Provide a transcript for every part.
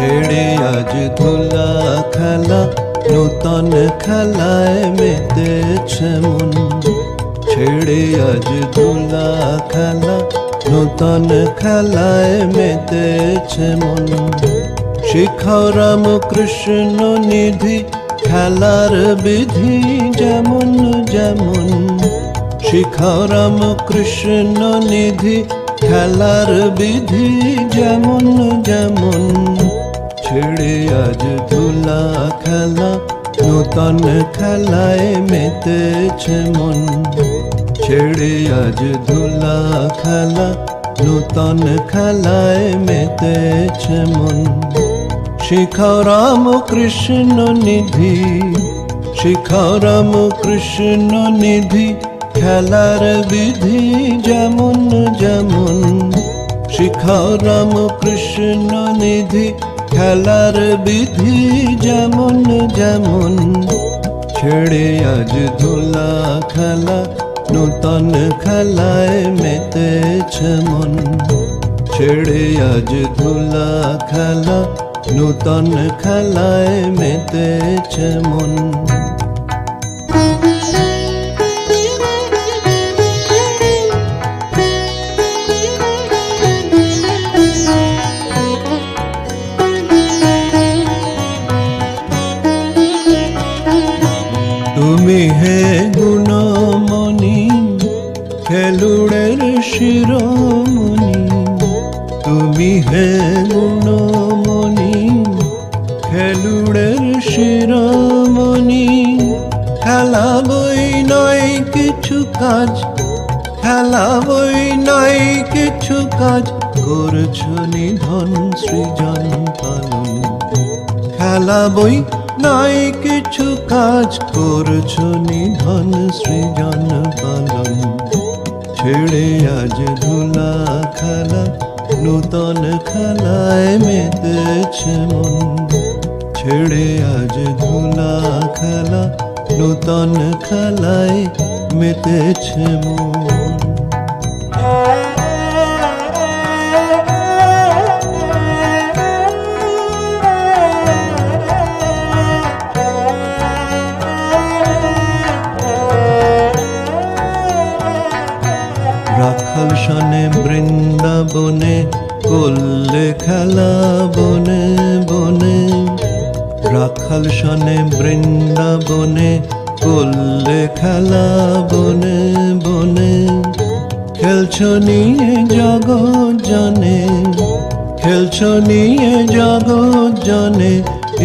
ছেড়ে আজ ধুলা খেলা নূতন খেলায় মেতেছে মন ছেড়ে আজ ধুলা খেলা নূতন খেলায় মেতেছে মন শিখাও কৃষ্ণ নিধি খেলার বিধি যেমন যেমন শিখাও কৃষ্ণ নিধি খেলার বিধি যেমন যেমন ছেড়ে আজ ধুলা খেলা, নূতন খেলায় মেতেছে মন। ছেড়ে আজ ধুলা খেলা, নূতন খেলায় মেতেছে মন। শিখাও রাম কৃষ্ণ নিধি শিখাও রাম কৃষ্ণ নিধি, খেলার বিধি যেমন যেমন। শিখাও রাম কৃষ্ণ নিধি খেলার বিধি যেমন যেমন, ছেড়ে আজ ধুলা খেলা, নূতন খেলায় মেতেছে মন। ছেড়ে আজ ধুলা খেলা, নূতন খেলায় মেতেছে মন। শিরোমণি তুমি হে গুণমণি খেলুড়ের শিরোমণি, খেলা বই নয় কিছু কাজ, খেলা বই নয় কিছু কাজ, করছ নিধন সৃজন পালন, খেলা বই নাই কিছু কাজ, করছ নিধন সৃজন পালন। ছেড়ে আজ ধুলা খেলা, নূতন খেলায় মেতেছে মন। ছেড়ে আজ ধুলা খেলা, নূতন খেলায় মেতেছে মন। রাখাল সনে বৃন্দাবনে করলে খেলা বনে বনে। রাখাল সনে বৃন্দাবনে করলে খেলা বনে বনে। খেলছ নিয়ে জগৎ জনে খেলছো নিয়ে জগৎ জনে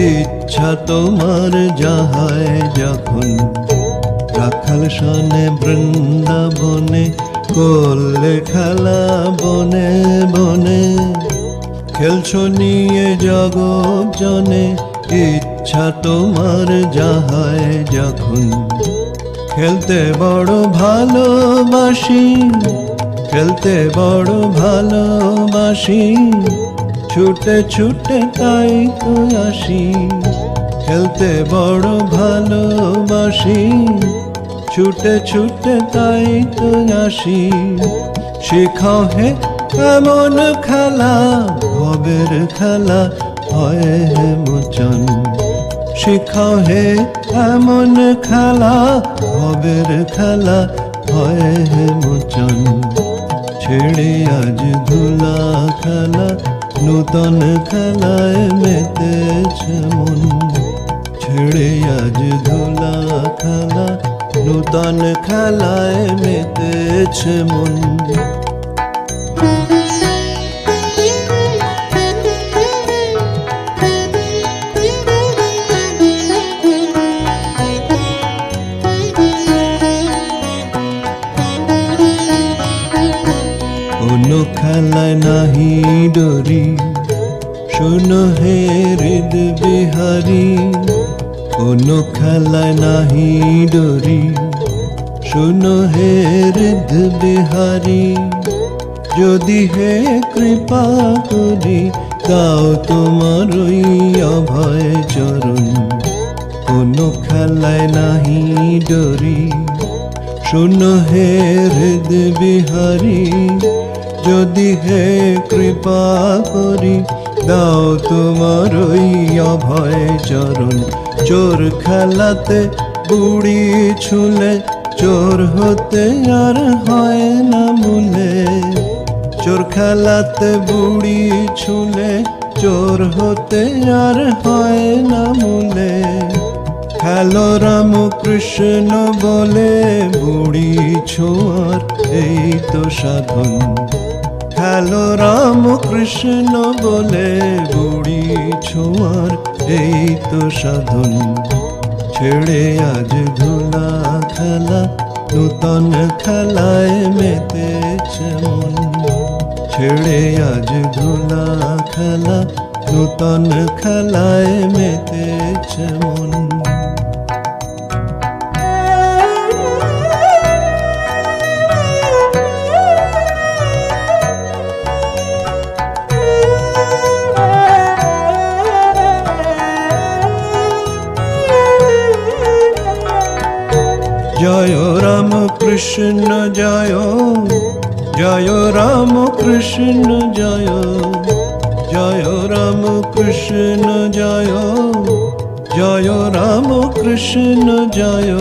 ইচ্ছা তোমার যাহায় যখন। রাখাল সনে বৃন্দাবনে করলে খেলা বনে বনে, খেলছো নিয়ে জগৎ জনে, ইচ্ছা তোমার যাহায় যখন। খেলতে বড় ভালোবাসি, খেলতে বড় ভালোবাসি, ছুটে ছুটে তাই তো আসি। খেলতে বড় ভালোবাসি ছুটে ছুটে তাই তো আসি শেখাও হে এমন খেলা, ভবের খেলা হয় হে মোচন। শেখাও হে এমন খেলা, ভবের খেলা হয় হে মোচন। ছেড়ে আজ ধুলা খেলা, নূতন খেলায় মেতেছে মন। ছেড়ে আজ ধুলা খেলা নূতন খেলায় মেতেছে মন। খেলায় নাহি ডরি শোনো হে হৃদ বিহারি কোনো খেলায় নাহি ডরি। শোনো হে হৃদ বিহারি, যদি হে কৃপা করি, দাও তোমার অভয় চরণ। কোনো খেলায় নাহি ডরি। শোনো হে হৃদ বিহারি, যদি হে কৃপা করি, দাও তোমার অভয় চরণ। চোর খেলাতে বুড়ি ছুলে, চোর হতে আর হয় না মুলে। চোর খেলাতে বুড়ি ছুলে, চোর হতে আর হয় না মুলে। খেলো রাম কৃষ্ণ বলে, বুড়ি ছোঁয়ার এই তো সাধন। খেলো রাম কৃষ্ণ বলে, বুড়ি ছোঁয়ার এই তো সাধন। ছেড়ে আজ ধুলা খেলা, নূতন খেলায় মেতেছে মন। ছেড়ে আজ ধুলা খেলা, নূতন খেলায় মেতেছে মন। জয় রাম কৃষ্ণ জয় জয় রাম কৃষ্ণ জয় জয় রাম কৃষ্ণ জয় জয় রাম কৃষ্ণ জয়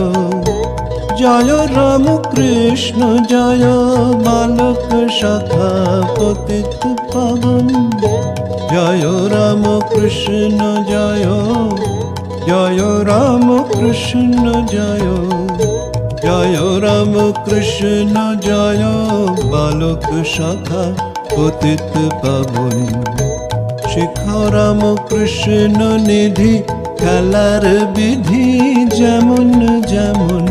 জয় রাম কৃষ্ণ জয় বালক শাখা পতিত পাবন। জয় রাম কৃষ্ণ জয় জয় রাম কৃষ্ণ জয় জয় রাম কৃষ্ণ জয় বালক শাখা পতিত পাবন শিখা রাম কৃষ্ণ নিধি খেলার বিধি যেমন যেমন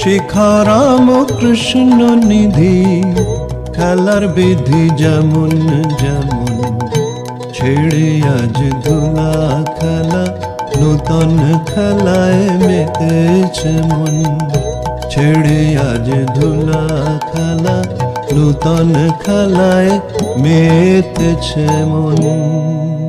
শিখা রাম কৃষ্ণ নিধি খেলার বিধি যেমন যেমন ছেড়ে আজ ধুলা খেলা নূতন খেলায় মেতেছে মন ছেড়ে আজ ধুলা খালা নূতন খালায় মেতেছে মন।